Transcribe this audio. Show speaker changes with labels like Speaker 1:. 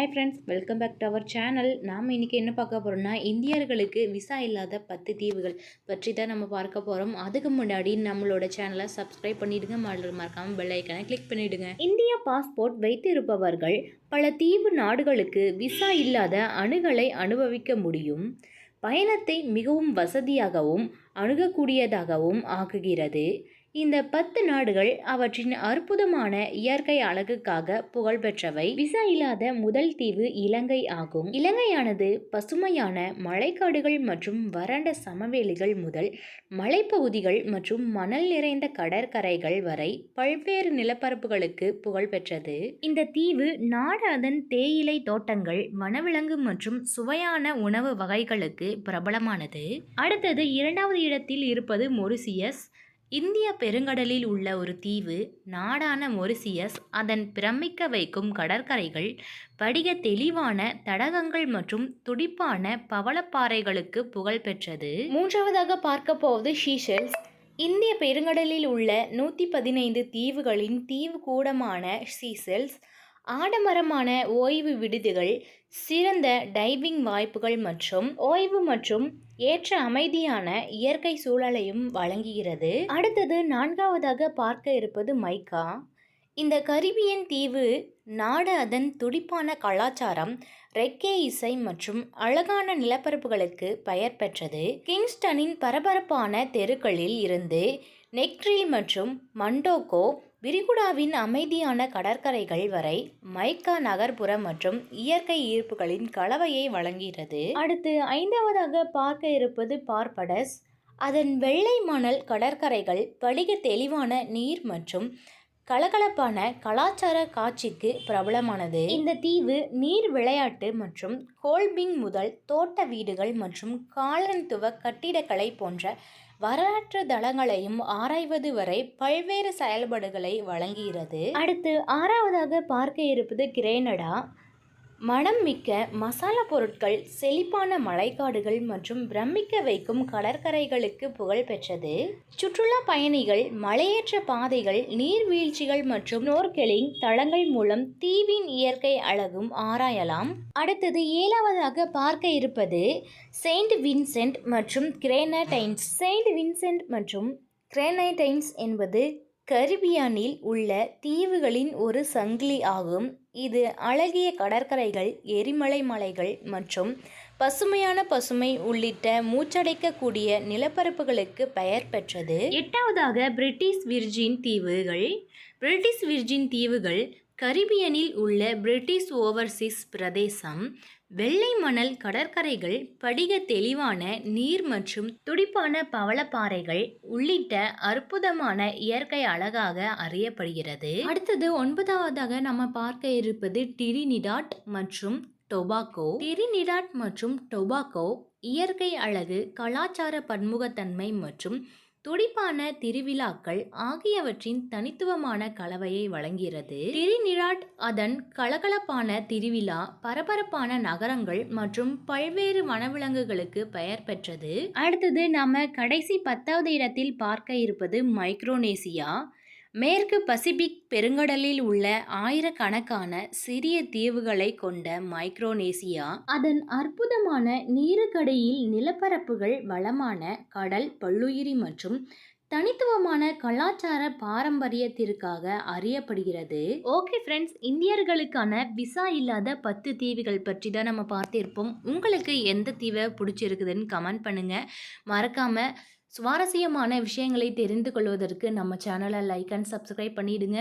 Speaker 1: Hi friends welcome back to our channel நாம் இன்றைக்கி என்ன பார்க்க போகிறோம்னா இந்தியர்களுக்கு விசா இல்லாத பத்து தீவுகள் பற்றி தான் நம்ம பார்க்க போகிறோம் அதுக்கு முன்னாடி நம்மளோட சேனலை சப்ஸ்கிரைப் பண்ணிவிடுங்க மறந்து மறக்காமல் பெல் ஐக்கனை கிளிக் பண்ணிவிடுங்க இந்திய பாஸ்போர்ட் வைத்திருப்பவர்கள் பல தீவு நாடுகளுக்கு விசா இல்லாத அணுகலை அனுபவிக்க முடியும். பயணத்தை மிகவும் வசதியாகவும் அணுகக்கூடியதாகவும் ஆக்குகிறது. இந்த பத்து நாடுகள் அவற்றின் அற்புதமான இயற்கை அழகுக்காக புகழ்பெற்றவை. விசா இல்லாத முதல் தீவு இலங்கை ஆகும். இலங்கையானது பசுமையான மழைக்காடுகள் மற்றும் வறண்ட சமவெளிகள் முதல் மலைப்பகுதிகள் மற்றும் மணல் நிறைந்த கடற்கரைகள் வரை பல்வேறு நிலப்பரப்புகளுக்கு புகழ்பெற்றது. இந்த தீவு நாடு அதன் தேயிலை தோட்டங்கள் வனவிலங்கு மற்றும் சுவையான உணவு வகைகளுக்கு பிரபலமானது. அடுத்தது இரண்டாவது இடத்தில் இருப்பது மொரிசியஸ். இந்திய பெருங்கடலில் உள்ள ஒரு தீவு நாடான மொரிசியஸ் அதன் பிரமிக்க வைக்கும் கடற்கரைகள் படிக தெளிவான தடகங்கள் மற்றும் துடிப்பான பவளப்பாறைகளுக்கு புகழ் பெற்றது. மூன்றாவதாக பார்க்க போவது ஷீஷெல்ஸ். இந்திய பெருங்கடலில் உள்ள நூற்றி பதினைந்து தீவுகளின் தீவு கூடமான சீசெல்ஸ் ஆடம்பரமான ஓய்வு விடுதிகள் சிறந்த டைவிங் வாய்ப்புகள் மற்றும் ஓய்வு மற்றும் ஏற்ற அமைதியான இயற்கை சூழலையும் வழங்குகிறது. அடுத்தது நான்காவதாக பார்க்க இருப்பது மைக்கா. இந்த கரிபியன் தீவு நாடு அதன் துடிப்பான கலாச்சாரம் ரெக்கே இசை மற்றும் அழகான நிலப்பரப்புகளுக்கு பெயர் பெற்றது. கிங்ஸ்டனின் பரபரப்பான தெருக்களில் இருந்து நெக்ரில் மற்றும் மண்டோகோ விரிகுடாவின் அமைதியான கடற்கரைகள் வரை மைக்கா நகர்ப்புற மற்றும் இயற்கை ஈர்ப்புகளின் கலவையை வழங்குகிறது. அடுத்து ஐந்தாவதாக பார்க்க இருப்பது பார்படஸ். அதன் வெள்ளை மணல் கடற்கரைகள் படிக தெளிவான நீர் மற்றும் கலகலப்பான கலாச்சார காட்சிக்கு பிரபலமானது. இந்த தீவு நீர் விளையாட்டு மற்றும் கோல்பிங் முதல் தோட்ட வீடுகள் மற்றும் காலனித்துவ கட்டிடக்கலை போன்ற வரலாற்று தளங்களையும் ஆராய்வது வரை பல்வேறு செயல்பாடுகளை வழங்குகிறது. அடுத்து ஆறாவதாக பார்க்க இருப்பது கிரேனடா. மனம் மிக்க மசாலா பொருட்கள் செழிப்பான மலைக்காடுகள் மற்றும் பிரமிக்க வைக்கும் கடற்கரைகளுக்கு புகழ் பெற்றது. சுற்றுலா பயணிகள் மலையேற்ற பாதைகள் நீர்வீழ்ச்சிகள் மற்றும் நோர்கெலிங் தளங்கள் மூலம் தீவின் இயற்கை அழகும் ஆராயலாம். அடுத்தது ஏழாவதாக பார்க்க இருப்பது செயின்ட் வின்சென்ட் மற்றும் கிரேனடைன்ஸ். செயின்ட் வின்சென்ட் மற்றும் கிரேனைடைன்ஸ் என்பது கரிபியானில் உள்ள தீவுகளின் ஒரு சங்கிலி ஆகும். இது அழகிய கடற்கரைகள் எரிமலை மலைகள் மற்றும் பசுமையான பசுமை உள்ளிட்ட மூச்சடைக்கக்கூடிய நிலப்பரப்புகளுக்கு பெயர் பெற்றது. எட்டாவதாக பிரிட்டிஷ் விர்ஜின் தீவுகள். பிரிட்டிஷ் விர்ஜின் தீவுகள் கரிபியனில் உள்ள பிரிட்டிஷ் ஓவர்சீஸ் பிரதேசம் வெள்ளை மணல் கடற்கரைகள் படிக தெளிவான நீர் மற்றும் துடிப்பான பவளப்பாறைகள் உள்ளிட்ட அற்புதமான இயற்கை அழகாக அறியப்படுகிறது. அடுத்தது ஒன்பதாவதாக நம்ம பார்க்க இருப்பது டிரினிடாட் மற்றும் டொபாக்கோ. டிரினிடாட் மற்றும் டொபாக்கோ இயற்கை அழகு கலாச்சார பன்முகத்தன்மை மற்றும் துடிப்பான திருவிழாக்கள் ஆகியவற்றின் தனித்துவமான கலவையை வழங்குகிறது. திரிநிராட் அதன் கலகலப்பான திருவிழா பரபரப்பான நகரங்கள் மற்றும் பல்வேறு வனவிலங்குகளுக்கு பெயர் பெற்றது. அடுத்தது நாம கடைசி பத்தாவது இடத்தில் பார்க்க இருப்பது மைக்ரோனேசியா. மேற்கு பசிபிக் பெருங்கடலில் உள்ள ஆயிரக்கணக்கான சிறிய தீவுகளை கொண்ட மைக்ரோனேசியா அதன் அற்புதமான நீருக்கடியில் நிலப்பரப்புகள் வளமான கடல் பல்லுயிரி மற்றும் தனித்துவமான கலாச்சார பாரம்பரியத்திற்காக அறியப்படுகிறது. ஓகே ஃப்ரெண்ட்ஸ் இந்தியர்களுக்கான விசா இல்லாத பத்து தீவுகள் பற்றி தான் நம்ம பார்த்திருப்போம். உங்களுக்கு எந்த தீவை பிடிச்சிருக்குதுன்னு கமெண்ட் பண்ணுங்கள் மறக்காமல் சுவாரஸ்யமான விஷயங்களை தெரிந்து கொள்வதற்கு நம்ம சேனலை லைக் அண்ட் சப்ஸ்கிரைப் பண்ணிடுங்க.